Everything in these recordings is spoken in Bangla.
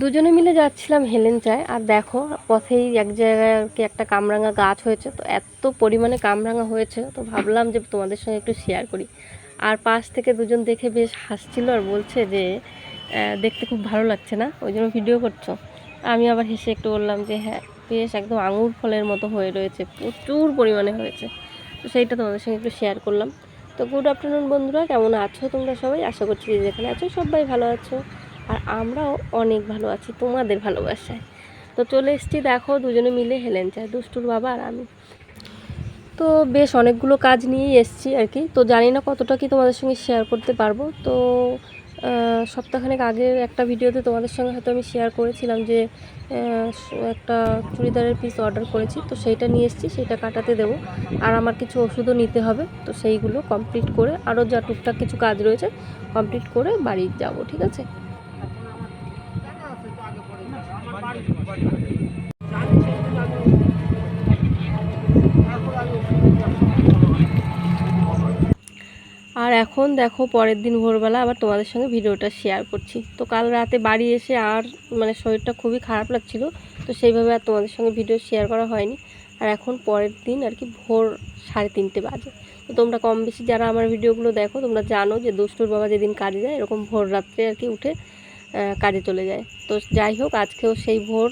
দুজনে মিলে যাচ্ছিলাম হেলেন চায়। আর দেখো, পথেই এক জায়গায় কি একটা কামরাঙা গাছ হয়েছে। তো এত পরিমাণে কামরাঙা হয়েছে, তো ভাবলাম যে তোমাদের সঙ্গে একটু শেয়ার করি। আর পাশ থেকে দুজন দেখে বেশ হাসছিল আর বলছে যে দেখতে খুব ভালো লাগছে না? ওই জন্য ভিডিও করছ? আমি আবার হেসে একটু বললাম যে হ্যাঁ বেশ একদম আঙুর ফলের মতো হয়ে রয়েছে, প্রচুর পরিমাণে হয়েছে। তো সেইটা তোমাদের সঙ্গে একটু শেয়ার করলাম। তো গুড আফটারনুন বন্ধুরা, কেমন আছো তোমরা সবাই? আশা করছি যেখানে আছো সবাই ভালো আছো। আর আমরাও অনেক ভালো আছি তোমাদের ভালোবাসায়। তো চলে এসেছি, দেখো দুজনে মিলে হেলেন চায়, দুষ্টুর বাবা আর আমি। তো বেশ অনেকগুলো কাজ নিয়েই এসেছি আর কি। তো জানি না কতটা কি তোমাদের সঙ্গে শেয়ার করতে পারব। তো সপ্তাহখানেক আগের একটা ভিডিওতে তোমাদের সঙ্গে হয়তো আমি শেয়ার করেছিলাম যে একটা চুড়িদারের পিস অর্ডার করেছি। তো সেইটা নিয়ে এসেছি সেটা কাটাতে দেবো। আর আমার কিছু ওষুধও নিতে হবে। তো সেইগুলো কমপ্লিট করে আরও যা টুকটাক কিছু কাজ রয়েছে কমপ্লিট করে বাড়ি যাব, ঠিক আছে? আর এখন দেখো পরের দিন ভোরবেলা আবার তোমাদের সঙ্গে ভিডিওটা শেয়ার করছি। তো কাল রাতে বাড়ি এসে আর মানে শরীরটা খুবই খারাপ লাগছিল, তো সেইভাবে আর তোমাদের সঙ্গে ভিডিও শেয়ার করা হয়নি। আর এখন পরের দিন আর কি ভোর সাড়ে তিনটে বাজে। তো তোমরা কম বেশি যারা আমার ভিডিওগুলো দেখো, তোমরা জানো যে দুষ্টুর বাবা যেদিন কাজে যায় এরকম ভোর রাত্রে আর কি উঠে কাজে চলে যায়। তো যাই হোক, আজকেও সেই ভোর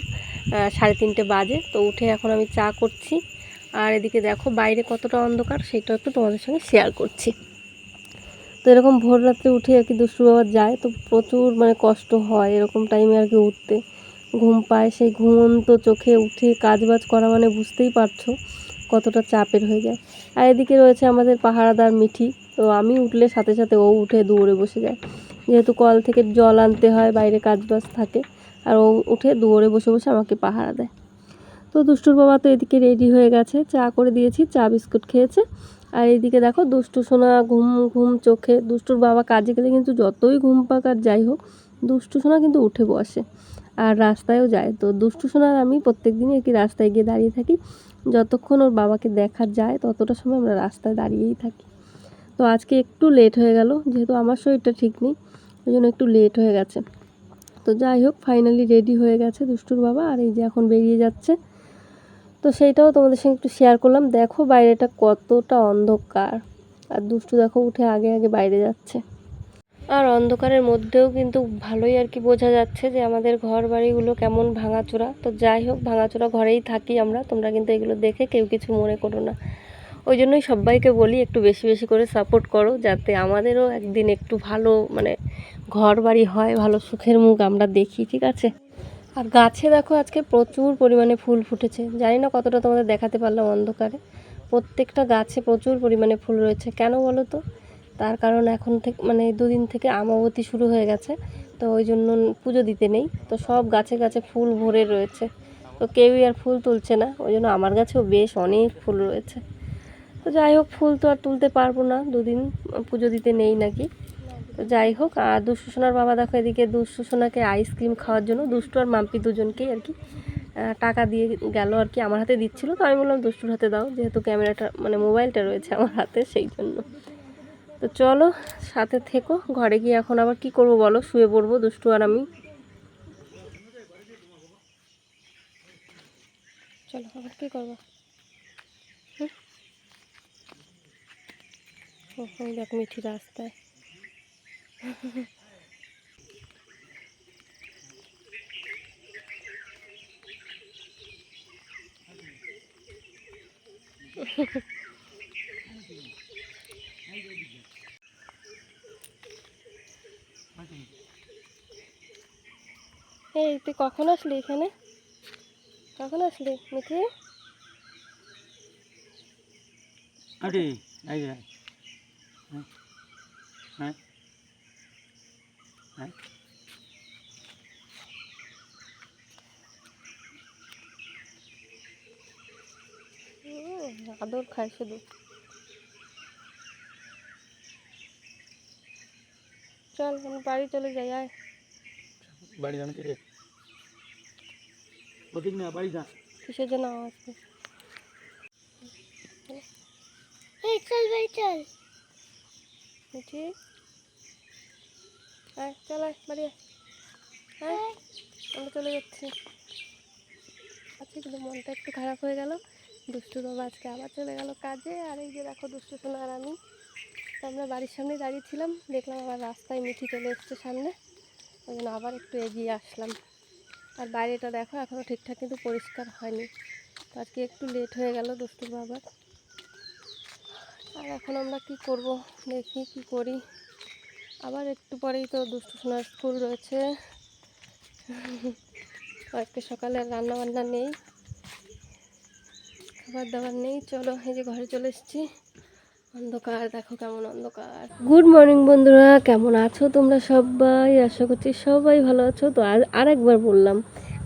সাড়ে তিনটে বাজে। তো উঠে এখন আমি চা করছি। আর এদিকে দেখো, বাইরে কতটা অন্ধকার সেটা একটু তোমাদের সঙ্গে শেয়ার করছি। তো এরকম ভোর রাত্রে উঠে আর কি দুষ্টু বাবা যায়, তো প্রচুর মানে কষ্ট হয় এরকম টাইমে আর কি উঠতে। ঘুম পায়, সেই ঘুমন্ত চোখে উঠে কাজ বাজ করা মানে বুঝতেই পারছ কতটা চাপের হয়ে যায়। আর এদিকে রয়েছে আমাদের পাহারাদার মিঠি, তো আমি উঠলে সাথে সাথে ও উঠে দৌড়ে বসে যায়। যেহেতু কল থেকে জল আনতে হয়, বাইরে কাজ বাজ থাকে, আর ও উঠে দৌড়ে বসে বসে আমাকে পাহারা দেয়। তো দুষ্টুর বাবা তো এদিকে রেডি হয়ে গেছে, চা করে দিয়েছি, চা বিস্কুট খেয়েছে। আর এইদিকে দেখো দুষ্টু সোনা ঘুম ঘুম চোখে, দুষ্টুর বাবা কাজে গেলে কিন্তু যতই ঘুম পাক আর যাই হোক, দুষ্টু সোনা কিন্তু উঠে বসে আর রাস্তায়ও যায়। তো দুষ্টু সোনার আমি প্রত্যেক দিনই কি রাস্তায় গিয়ে দাঁড়িয়ে থাকি, যতক্ষণ ওর বাবাকে দেখা যায়, ততটা সময় আমরা রাস্তায় দাঁড়িয়েই থাকি। তো আজকে একটু লেট হয়ে গেল, যেহেতু আমার শরীরটা ঠিক নেই ওই জন্য একটু লেট হয়ে গেছে। তো যাই হোক ফাইনালি রেডি হয়ে গেছে দুষ্টুর বাবা, আর এই যে এখন বেরিয়ে যাচ্ছে। তো সেইটাও তোমাদের সঙ্গে একটু শেয়ার করলাম। দেখো বাইরেটা কতটা অন্ধকার। আর দুষ্টু দেখো উঠে আগে আগে বাইরে যাচ্ছে। আর অন্ধকারের মধ্যেও কিন্তু ভালোই আর কি বোঝা যাচ্ছে যে আমাদের ঘর বাড়িগুলো কেমন ভাঙাচোরা। তো যাই হোক, ভাঙাচোরা ঘরেই থাকি আমরা। তোমরা কিন্তু এগুলো দেখে কেউ কিছু মনে করো না। ওই জন্যই সবাইকে বলি, একটু বেশি বেশি করে সাপোর্ট করো, যাতে আমাদেরও একদিন একটু ভালো মানে ঘর বাড়ি হয়, ভালো সুখের মুখ আমরা দেখি, ঠিক আছে? আর গাছে দেখো আজকে প্রচুর পরিমাণে ফুল ফুটেছে। জানি না কতটা তোমাদের দেখাতে পারলাম অন্ধকারে। প্রত্যেকটা গাছে প্রচুর পরিমাণে ফুল রয়েছে। কেন বলো তো? তার কারণ এখন থেকে মানে দুদিন থেকে আমাবতী শুরু হয়ে গেছে, তো ওই জন্য পুজো দিতে নেই। তো সব গাছে গাছে ফুল ভরে রয়েছে। তো কেউই আর ফুল তুলছে না। ওই জন্য আমার গাছেও বেশ অনেক ফুল রয়েছে। যাই হোক, ফুল তো আর তুলতে পারব না, দুদিন পুজো দিতে নেই নাকি। তো যাই হোক, আর সোনার বাবা দেখো এদিকে সোনাকে আইসক্রিম খাওয়ার জন্য, দুষ্টু আর মাম্পি দুজনকেই আর কি টাকা দিয়ে গেল আর কি, আমার হাতে দিচ্ছিল। তো আমি বললাম, দুষ্টুর হাতে দাও, যেহেতু ক্যামেরাটা মানে মোবাইলটা রয়েছে আমার হাতে, সেই জন্য। তো চলো, সাথে থেকো, ঘরে গিয়ে এখন আবার কি করব বলো? শুয়ে পড়ব, দুষ্টু আর আমি। চলো, আবার কী করব হুম? ও, ওই দেখ মিঠি রাস্তায়। এই তুই কখন আসলি এখানে? কখন আসলি মিঠি? আরে এই যে হ্যাঁ হ্যাঁ হ্যাঁ উম, আদর খায় শুধু। চল আমি বাড়ি চলে যাই আয়। বাড়ি যান কে? ওদিক না বাড়ি যা। কিসের জন্য আওয়াজ করে? এই চল ভাই চল। মিঠি আয় চল আয় বাড়ি আয়। আমরা চলে যাচ্ছি। আচ্ছা কিন্তু মনটা একটু খারাপ হয়ে গেল। দুষ্টু বাবা আজকে আবার চলে গেল কাজে। আর এই যে দেখো দুষ্টু সোনা আর আমি। আমরা বাড়ির সামনে দাঁড়িয়েছিলাম দেখলাম আবার রাস্তায় মিঠি চলে এসছে সামনে। ওই জন্য আবার একটু এগিয়ে আসলাম। আর বাইরেটা দেখো এখনও ঠিকঠাক কিন্তু পরিষ্কার হয়নি। তো আজকে একটু লেট হয়ে গেল দুষ্টুর বাবার। আর এখন আমরা কি করব? দেখি কি করি। আবার একটু পরেই তো দুষ্টু সোনার স্কুল রয়েছে। আজকে সকালে রান্না বান্না নেই। খাবার দাবার নেই। চলো, এই যে ঘরে চলে এসেছি। অন্ধকার, দেখো কেমন অন্ধকার। গুড মর্নিং বন্ধুরা। কেমন আছো তোমরা সবাই? আশা করছি সবাই ভালো আছো। তো আর আরেকবার বললাম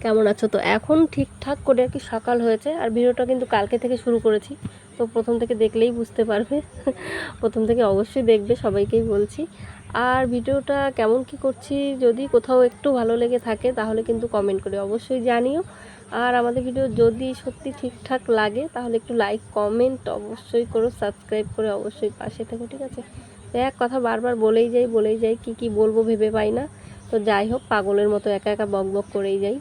কেমন আছো? তো এখন ঠিকঠাক করে আর কি সকাল হয়েছে আর ভিডিওটা কিন্তু কালকে থেকে শুরু করেছি। তো প্রথম থেকে দেখলেই বুঝতে পারবে। প্রথম থেকে অবশ্যই দেখবে, সবাইকেই বলছি। আর ভিডিওটা কেমন কি করছি, যদি কোথাও একটু ভালো লেগে থাকে তাহলে কিন্তু কমেন্ট করে অবশ্যই জানিও। আর আমাদের ভিডিও যদি সত্যি ঠিকঠাক লাগে তাহলে একটু লাইক কমেন্ট অবশ্যই করো সাবস্ক্রাইব করে অবশ্যই পাশে থেকো, ঠিক আছে? এক কথা বারবার বলেই যাই বলেই যাই, কি কি বলব ভেবে পাই না। তো যাই হোক, পাগলের মতো একা একা বক বক করেই যাই।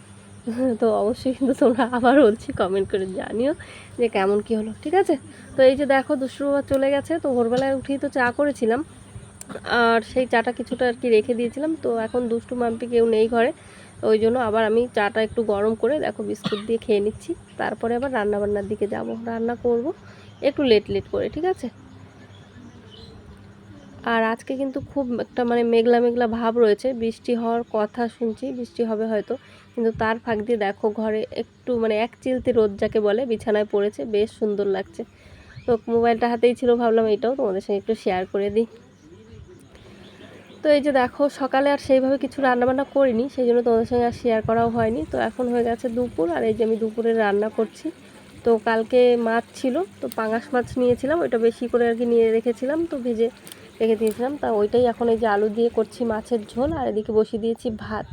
তো অবশ্যই কিন্তু তোমরা আবার বলছি কমেন্ট করে জানিও যে কেমন কি হলো, ঠিক আছে? তো এই যে দেখো বাবা চলে গেছে, তো ভোরবেলায় উঠেই তো চা করেছিলাম। আর সেই চাটা কিছুটা আর কি রেখে দিয়েছিলাম, তো এখন দুষ্টু মাম্পি কেউ নেই ঘরে ওই জন্য আবার আমি চাটা একটু গরম করে দেখো বিস্কুট দিয়ে খেয়ে নিচ্ছি। তারপরে আবার রান্না বান্নার দিকে যাব, রান্না করব, একটু লেট লেট করে, ঠিক আছে? আর আজকে কিন্তু খুব একটা মানে মেঘলা মেঘলা ভাব রয়েছে। বৃষ্টি হওয়ার কথা শুনছি, বৃষ্টি হবে হয়তো। কিন্তু তার ফাঁক দিয়ে দেখো ঘরে একটু মানে এক চিলতে রোদ যাকে বলে, বিছানায় পড়েছে, বেশ সুন্দর লাগছে। তো মোবাইলটা হাতেই ছিল, ভাবলাম এটাও তোমাদের সঙ্গে একটু শেয়ার করে দিই। তো এই যে দেখো, সকালে আর সেইভাবে কিছু রান্নাবান্না করিনি, সেই জন্য তোমাদের সঙ্গে আর শেয়ার করাও হয়নি। তো এখন হয়ে গেছে দুপুর, আর এই যে আমি দুপুরে রান্না করছি। তো কালকে মাছ ছিল, তো পাঙাশ মাছ নিয়েছিলাম, ওইটা বেশি করে আর কি নিয়ে রেখেছিলাম, তো ভেজে রেখে দিয়েছিলাম। তা ওইটাই এখন এই যে আলু দিয়ে করছি মাছের ঝোল, আর এদিকে বসিয়ে দিয়েছি ভাত।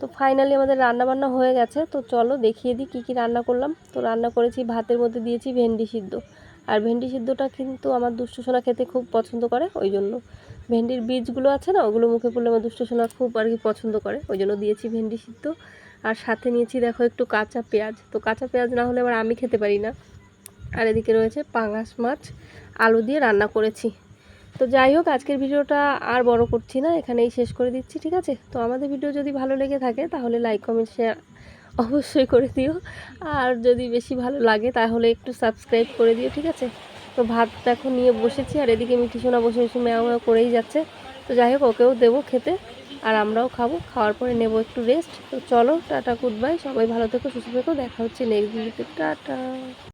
তো ফাইনালি আমাদের রান্না বান্না হয়ে গেছে। তো চলো দেখিয়ে দিই কী কী রান্না করলাম। তো রান্না করেছি, ভাতের মধ্যে দিয়েছি ভেন্ডি সিদ্ধ। আর ভেন্ডি সিদ্ধটা কিন্তু আমার দুষ্টু সোনা খেতে খুব পছন্দ করে ওই জন্য ভেন্ডির বীজগুলো আছে না, ওগুলো মুখে পড়লে আমার দুষ্ট সোনা খুব আর কি পছন্দ করে ওই জন্য দিয়েছি ভেন্ডি সিদ্ধ। আর সাথে নিয়েছি দেখো একটু কাঁচা পেঁয়াজ। তো কাঁচা পেঁয়াজ না হলে আবার আমি খেতে পারি না। আর এদিকে রয়েছে পাঙাশ মাছ, আলু দিয়ে রান্না করেছি। তো যাই হোক, আজকের ভিডিওটা আর বড় করছি না, এখানেই শেষ করে দিচ্ছি, ঠিক আছে? তো আমাদের ভিডিও যদি ভালো লেগে থাকে, তাহলে লাইক কমেন্ট শেয়ার অবশ্যই করে দিও। আর যদি বেশি ভালো লাগে, তাহলে একটু সাবস্ক্রাইব করে দিও, ঠিক আছে? তো ভাত দেখো নিয়ে বসেছি, আর এদিকে মিঠি সোনা বসে বসে ম্যাও ম্যাও করেই যাচ্ছে। তো যাই হোক, ওকেও দেবো খেতে, আর আমরাও খাব, খাওয়ার পরে নেব একটু রেস্ট তো চলো, টাটা গুড বাই সবাই ভালো থেকো, সুস্থ থেকো, দেখা হচ্ছে নেক্সট ভিডিওতে টাটা!